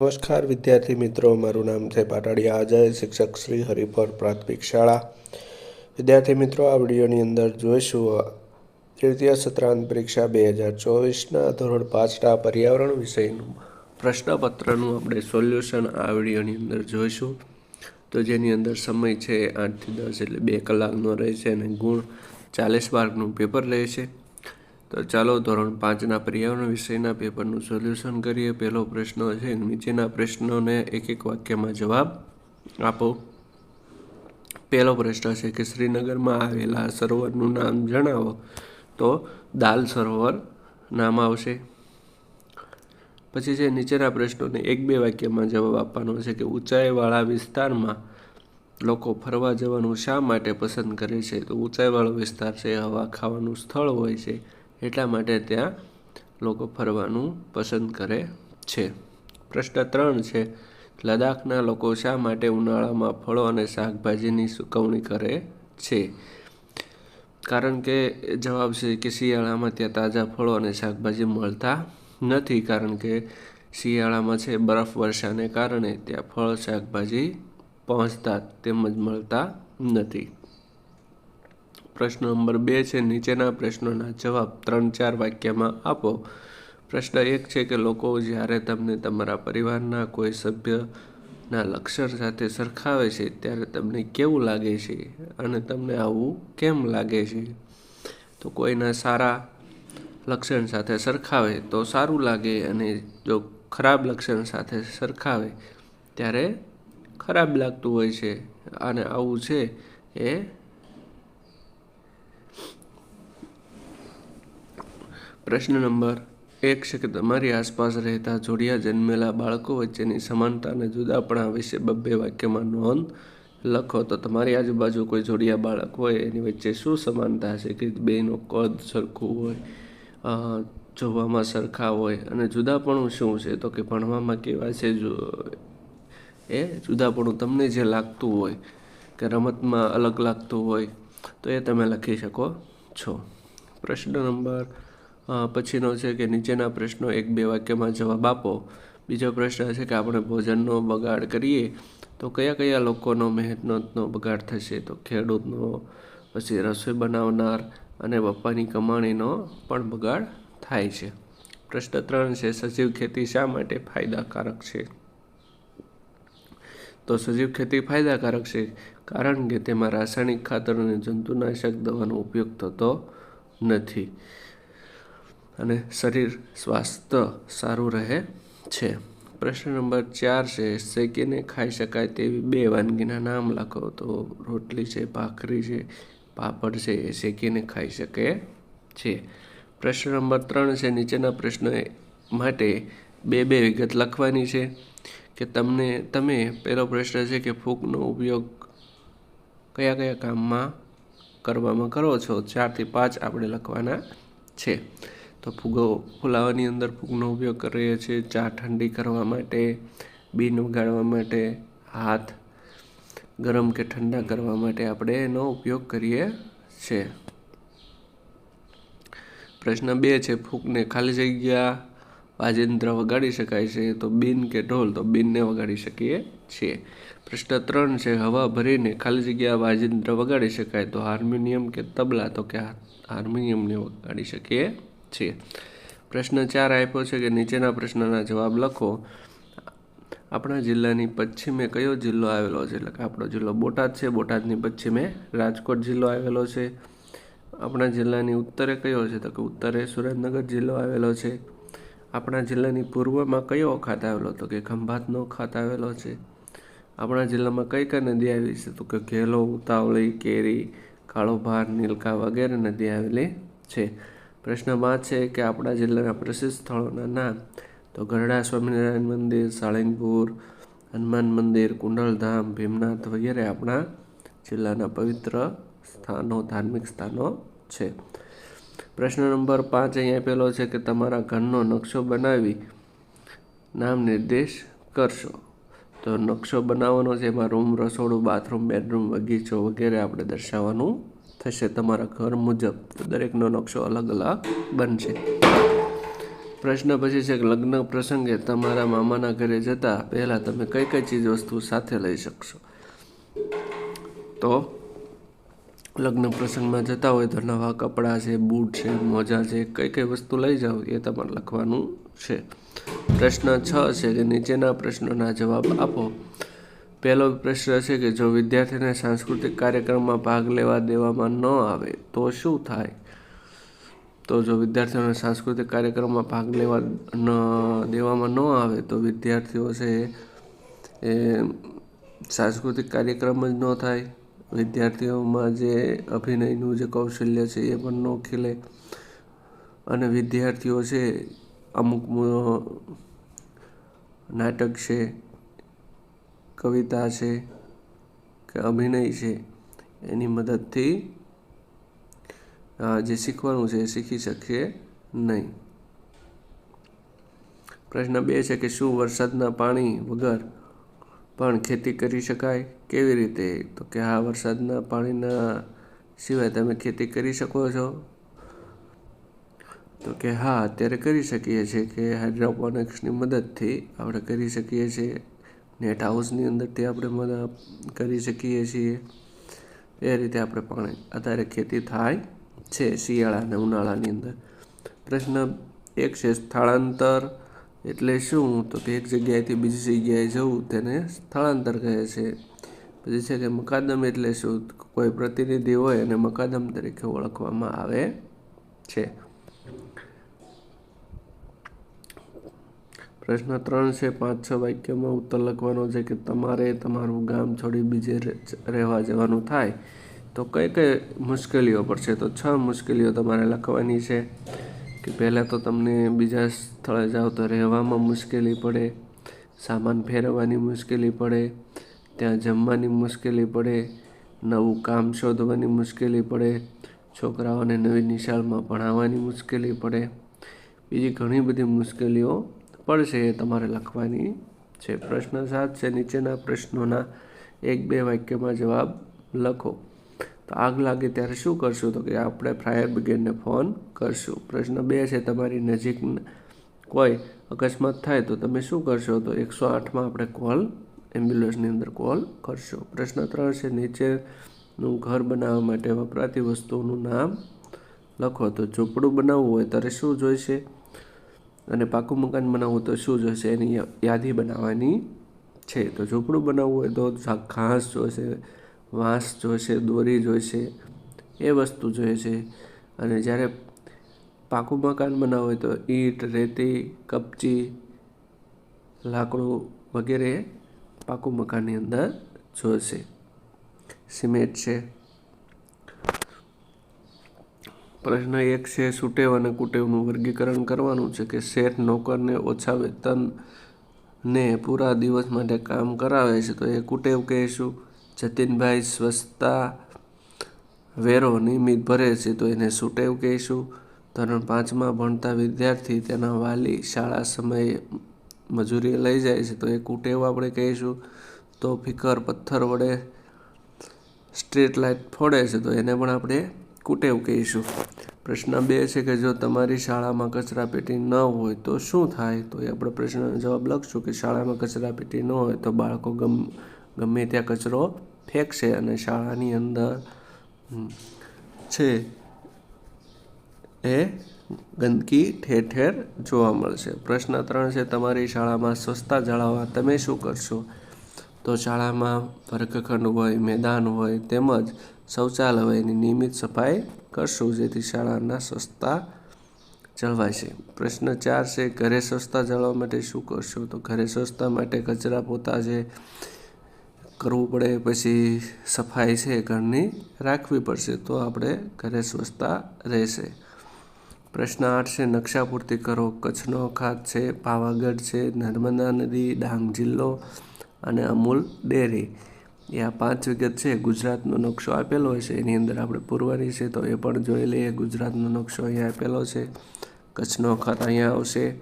નમસ્કાર વિદ્યાર્થી મિત્રો, મારું નામ છે પાટાડિયા અજય શિક્ષક શ્રી હરિપર પ્રાથમિક શાળા. વિદ્યાર્થી મિત્રો, આ વિડીયોની અંદર જોઈશું તૃતીય સત્રાંત પરીક્ષા બે હજાર ચોવીસના ધોરણ પાંચના પર્યાવરણ વિષયનું પ્રશ્નપત્રનું આપણે સોલ્યુશન આ વિડીયોની અંદર જોઈશું. તો જેની અંદર સમય છે આઠથી દસ એટલે બે કલાકનો રહેશે અને ગુણ ચાલીસ માર્કનું પેપર રહેશે. તો ચાલો ધોરણ પાંચના પર્યાવરણ વિષયના પેપરનું સોલ્યુશન કરીએ. પહેલો પ્રશ્ન છે, નીચેના પ્રશ્નોને એક એક વાક્યમાં જવાબ આપો. પહેલો પ્રશ્ન છે કે શ્રીનગરમાં આવેલા સરોવરનું નામ જણાવો. તો દાલ સરોવર નામ આવશે. પછી છે, નીચેના પ્રશ્નોને એક બે વાક્યમાં જવાબ આપવાનો છે કે ઊંચાઈવાળા વિસ્તારમાં લોકો ફરવા જવાનું શા માટે પસંદ કરે છે? તો ઊંચાઈવાળો વિસ્તાર છે, હવા ખાવાનું સ્થળ હોય છે. એટલા માટે ત્યાં લોકો ફરવાનું પસંદ કરે છે. પ્રશ્ન ત્રણ છે, લદ્દાખના લોકો શા માટે ઉનાળામાં ફળો અને શાકભાજીની સુકવણી કરે છે? કારણ કે જવાબ છે કે શિયાળામાં ત્યાં તાજા ફળો અને શાકભાજી મળતા નથી, કારણ કે શિયાળામાં છે બરફ વર્ષાને કારણે ત્યાં ફળ, શાકભાજી પહોંચતા તેમજ મળતા નથી. પ્રશ્ન નંબર બે છે, નીચેના પ્રશ્નોના જવાબ ત્રણ ચાર વાક્યમાં આપો. પ્રશ્ન એક છે કે લોકો જ્યારે તમને તમારા પરિવારના કોઈ સભ્યના લક્ષણ સાથે સરખાવે છે, ત્યારે તમને કેવું લાગે છે અને તમને આવું કેમ લાગે છે? તો કોઈના સારા લક્ષણ સાથે સરખાવે તો સારું લાગે અને જો ખરાબ લક્ષણ સાથે સરખાવે ત્યારે ખરાબ લાગતું હોય છે. અને આવું છે એ પ્રશ્ન નંબર એક છે કે તમારી આસપાસ રહેતા જોડિયા જન્મેલા બાળકો વચ્ચેની સમાનતા અને જુદાપણા વિશે બબ્બે વાક્યમાં નોંધ લખો. તો તમારી આજુબાજુ કોઈ જોડિયા બાળક હોય, એની વચ્ચે શું સમાનતા છે કે બેનો કદ સરખું હોય જોવામાં સરખા હોય અને જુદાપણું શું છે? તો કે ભણવામાં કેવા છે જો, એ જુદાપણું તમને જે લાગતું હોય, કે રમતમાં અલગ લાગતું હોય, તો એ તમે લખી શકો છો. પ્રશ્ન નંબર પછીનો છે કે નીચેના પ્રશ્નો એક બે વાક્યમાં જવાબ આપો. બીજો પ્રશ્ન છે કે આપણે ભોજનનો બગાડ કરીએ તો કયા કયા લોકોનો મહેનતનો બગાડ થશે? તો ખેડૂતનો, પછી રસોઈ બનાવનાર અને પપ્પાની કમાણીનો પણ બગાડ થાય છે. પ્રશ્ન ત્રણ છે, સજીવ ખેતી શા માટે ફાયદાકારક છે? તો સજીવ ખેતી ફાયદાકારક છે કારણ કે તેમાં રાસાયણિક ખાતર અને જંતુનાશક દવાનો ઉપયોગ થતો નથી. અને શરીર સ્વાસ્થ્ય સારું રહે છે. પ્રશ્ન નંબર ચાર છે, શેકીને ખાઈ શકાય તેવી બે વાનગીના નામ લખો. તો રોટલી છે, ભાખરી છે, પાપડ છે, એ શેકીને ખાઈ શકે છે. પ્રશ્ન નંબર ત્રણ છે, નીચેના પ્રશ્ન માટે બે બે વિગત લખવાની છે કે તમને, તમે પહેલો પ્રશ્ન છે કે ફૂગનો ઉપયોગ કયા કયા કામમાં કરવામાં કરો છો? ચારથી પાંચ આપણે લખવાના છે. તો ફૂગો ફુલાવાની અંદર ફૂગનો ઉપયોગ કરીએ છીએ ચા ઠંડી કરવા માટે, બીન ઉગાડવા માટે, હાથ ગરમ કે ઠંડા કરવા માટે આપણે એનો ઉપયોગ કરીએ છીએ પ્રશ્ન બે છે, ફૂગને ખાલી જગ્યા વાજિંત્ર વગાડી શકાય છે તો બિન કે ઢોલ? તો બિનને વગાડી શકીએ છીએ. પ્રશ્ન ત્રણ છે, હવા ભરીને ખાલી જગ્યા વાજિંત્ર વગાડી શકાય તો હાર્મોનિયમ કે તબલા? તો કે હાર્મોનિયમને વગાડી શકીએ છીએ પ્રશ્ન ચાર આપ્યો છે કે નીચેના પ્રશ્નના જવાબ લખો. આપણા જિલ્લાની પશ્ચિમે કયો જિલ્લો આવેલો છે? એટલે કે આપણો જિલ્લો બોટાદ છે, બોટાદની પશ્ચિમે રાજકોટ જિલ્લો આવેલો છે. આપણા જિલ્લાની ઉત્તરે કયો છે? તો કે ઉત્તરે સુરેન્દ્રનગર જિલ્લો આવેલો છે. આપણા જિલ્લાની પૂર્વમાં કયો અખાત આવેલો? તો કે ખંભાતનો અખાત આવેલો છે. આપણા જિલ્લામાં કઈ કઈ નદી આવી છે? તો કે ઘેલો, ઉતાવળી, કેરી, કાળોભાર, નીલકા વગેરે નદી આવેલી છે. પ્રશ્ન પાંચ છે કે આપણા જિલ્લાના પ્રસિદ્ધ સ્થળોના નામ તો ગરડા સ્વામિનારાયણ મંદિર, સાળંગપુર, હનુમાન મંદિર, કુંડલધામ, ભીમનાથ વગેરે આપણા જિલ્લાના પવિત્ર સ્થાનો, ધાર્મિક સ્થાનો છે. પ્રશ્ન નંબર પાંચ અહીંયા આપેલો છે કે તમારા ઘરનો નકશો બનાવી નામ નિર્દેશ કરશો. તો નકશો બનાવવાનો છે એમાં રૂમ, રસોડું, બાથરૂમ, બેડરૂમ, બગીચો વગેરે આપણે દર્શાવવાનું થશે તમારા ઘર મુજબ. તો દરેકનો નકશો અલગ અલગ બનશે. પ્રશ્ન પછી છે કે લગ્ન પ્રસંગે તમારા મામાના ઘરે જતા પહેલાં તમે કઈ કઈ ચીજ વસ્તુ સાથે લઈ શકશો? તો લગ્ન પ્રસંગમાં જતા હોય તો નવા કપડાં છે, બૂટ છે, મોજા છે, કઈ કઈ વસ્તુ લઈ જાઓ એ તમારે લખવાનું છે. પ્રશ્ન છ છે કે નીચેના પ્રશ્નોના જવાબ આપો. પહેલો પ્રશ્ન છે કે જો વિદ્યાર્થીને સાંસ્કૃતિક કાર્યક્રમમાં ભાગ લેવા દેવામાં ન આવે, તો શું થાય? તો જો વિદ્યાર્થીઓને સાંસ્કૃતિક કાર્યક્રમમાં ભાગ લેવા ન, દેવામાં ન આવે, તો વિદ્યાર્થીઓ છે એ સાંસ્કૃતિક કાર્યક્રમ જ ન થાય. વિદ્યાર્થીઓમાં જે અભિનયનું જે કૌશલ્ય છે એ પણ ન ખીલે. અને વિદ્યાર્થીઓ છે, અમુક નાટક છે કવિતા છે કે અભિનય છે, એની મદદથી જે શીખવાનું છે એ શીખી શકીએ નહીં. પ્રશ્ન બે છે કે શું વરસાદના પાણી વગર પણ ખેતી કરી શકાય? કેવી રીતે? તો કે હા, વરસાદના પાણીના સિવાય તમે ખેતી કરી શકો છો. તો કે હા, અત્યારે કરી શકીએ છીએ કે હાઇડ્રોપોનિક્સની મદદથી આપણે કરી શકીએ છીએ. નેટ હાઉસની અંદરથી આપણે મદદ કરી શકીએ છીએ. એ રીતે આપણે પાણી અત્યારે ખેતી થાય છે શિયાળા અને ઉનાળાની અંદર. પ્રશ્ન એક છે સ્થળાંતર એટલે શું? તો કે એક જગ્યાએથી બીજી જગ્યાએ જવું તેને સ્થળાંતર કહે છે. પછી છે કે મકાદમ એટલે શું? કોઈ પ્રતિનિધિ હોય અને મકાદમ તરીકે ઓળખવામાં આવે છે. પ્રશ્ન ત્રણ છે, પાંચ છ વાક્યમાં ઉત્તર લખવાનો છે કે તમારે તમારું ગામ છોડી બીજે રહેવા જવાનું થાય. તો કઈ કઈ મુશ્કેલીઓ પડશે? તો છ મુશ્કેલીઓ તમારે લખવાની છે કે પહેલાં તો તમને બીજા સ્થળે જાઓ તો રહેવામાં મુશ્કેલી પડે, સામાન ફેરવવાની મુશ્કેલી પડે, ત્યાં જમવાની મુશ્કેલી પડે, નવું કામ શોધવાની મુશ્કેલી પડે, છોકરાઓને નવી નિશાળમાં ભણાવવાની મુશ્કેલી પડે. બીજી ઘણી બધી મુશ્કેલીઓ પડશે એ તમારે લખવાની છે. પ્રશ્ન સાત છે, નીચેના પ્રશ્નોના એક બે વાક્યમાં જવાબ લખો. તો આગ લાગે ત્યારે શું કરશું? તો કે આપણે ફાયર બ્રિગેડને ફોન કરશું. પ્રશ્ન બે છે, તમારી નજીક કોઈ અકસ્માત થાય તો તમે શું કરશો? તો એકસો આઠમાં આપણે કોલ, એમ્બ્યુલન્સની અંદર કોલ કરશો. પ્રશ્ન ત્રણ છે, નીચેનું ઘર બનાવવા માટે વપરાતી વસ્તુઓનું નામ લખો. તો ઝૂંપડું બનાવવું હોય ત્યારે શું જોઈશે? અને પાકું મકાન બનાવવું તો શું જોઈશે એની યાદી બનાવવાની છે. તો ઝૂંપડું બનાવવું હોય તો ઘાસ જોઈશે વાંસ જોઈશે દોરી જોઈશે એ વસ્તુ જોઈએ છે અને જ્યારે પાકું મકાન બનાવવું હોય તો ઈંટ, રેતી, કપચી, લાકડું વગેરે પાકું મકાનની અંદર જોઈશે સિમેન્ટ છે. પ્રશ્ન એક છે સુટેવ અને કુટેવનું વર્ગીકરણ કરવાનું છે કે શેઠ નોકરને ઓછા વેતનને પૂરા દિવસ માટે કામ કરાવે છે? તો એ કુટેવ કહીશું. જતીનભાઈ સ્વચ્છતા વેરો નિયમિત ભરે છે તો એને સુટેવ કહીશું. ધોરણ પાંચમાં ભણતા વિદ્યાર્થી તેના વાલી શાળા સમયે મજૂરી લઈ જાય છે તો એ કુટેવ આપણે કહીશું. તો ફિકર પથ્થર વડે સ્ટ્રીટ લાઇટ ફોડે છે તો એને પણ આપણે કુટેવ કહીશું. પ્રશ્ન બે છે કે જો તમારી શાળામાં કચરાપેટી ન હોય તો શું થાય? તો એ આપણે પ્રશ્નનો જવાબ લખશું કે શાળામાં કચરાપેટી ન હોય તો બાળકો ગમ, ગમે ત્યાં કચરો ફેંકશે અને શાળાની અંદર છે એ ગંદકી ઠેર ઠેર જોવા મળશે. પ્રશ્ન ત્રણ છે તમારી શાળામાં સ્વચ્છતા જાળવવા તમે શું કરશો? તો શાળામાં વર્ગખંડ હોય, મેદાન હોય તેમજ શૌચાલયની નિયમિત સફાઈ કરશું, જેથી શાળાના સ્વચ્છતા છે. પ્રશ્ન ચાર છે, ઘરે સ્વચ્છતા જળવા માટે શું કરશો? તો ઘરે સ્વચ્છતા માટે કચરા પોતા છે કરવું પડે પછી સફાઈ છે ઘરની રાખવી પડશે, તો આપણે ઘરે સ્વચ્છતા રહેશે. પ્રશ્ન આઠ છે, નકશા પૂર્તિ કરો. કચ્છનો ખાત છે, પાવાગઢ છે, નર્મદા નદી, ડાંગ જિલ્લો અને અમૂલ ડેરી. એ આ પાંચ વિગત છે, ગુજરાતનો નકશો આપેલો છે. એની અંદર આપણે પૂરવાની છે, તો એ પણ જોઈ લઈએ. ગુજરાતનો નકશો અહીંયા આપેલો છે. કચ્છનો અખાત અહીંયા આવશે.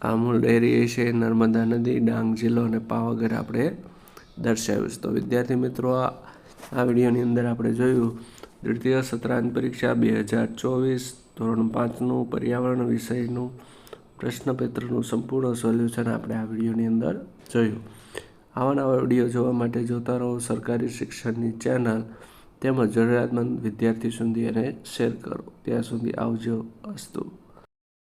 અમૂલ ડેરી છે, નર્મદા નદી, ડાંગ જિલ્લો અને પાવાગઢ આપણે દર્શાવ્યું છે. તો વિદ્યાર્થી મિત્રો આ વિડીયોની અંદર આપણે જોયું દ્વિતીય સત્રાંત પરીક્ષા બે હજાર ચોવીસ ધોરણ પાંચનું પર્યાવરણ વિષયનું પ્રશ્નપત્રનું સંપૂર્ણ સોલ્યુશન આપણે આ વિડીયોની અંદર જોયું. આવા નવા વીડિયો જોવા માટે જોતા રહો સરકારી શિક્ષણની ચેનલ તેમજ જરૂરિયાતમંદ વિદ્યાર્થી સુધી એને શેર કરો. ત્યાં સુધી આવજો અસ્તુ.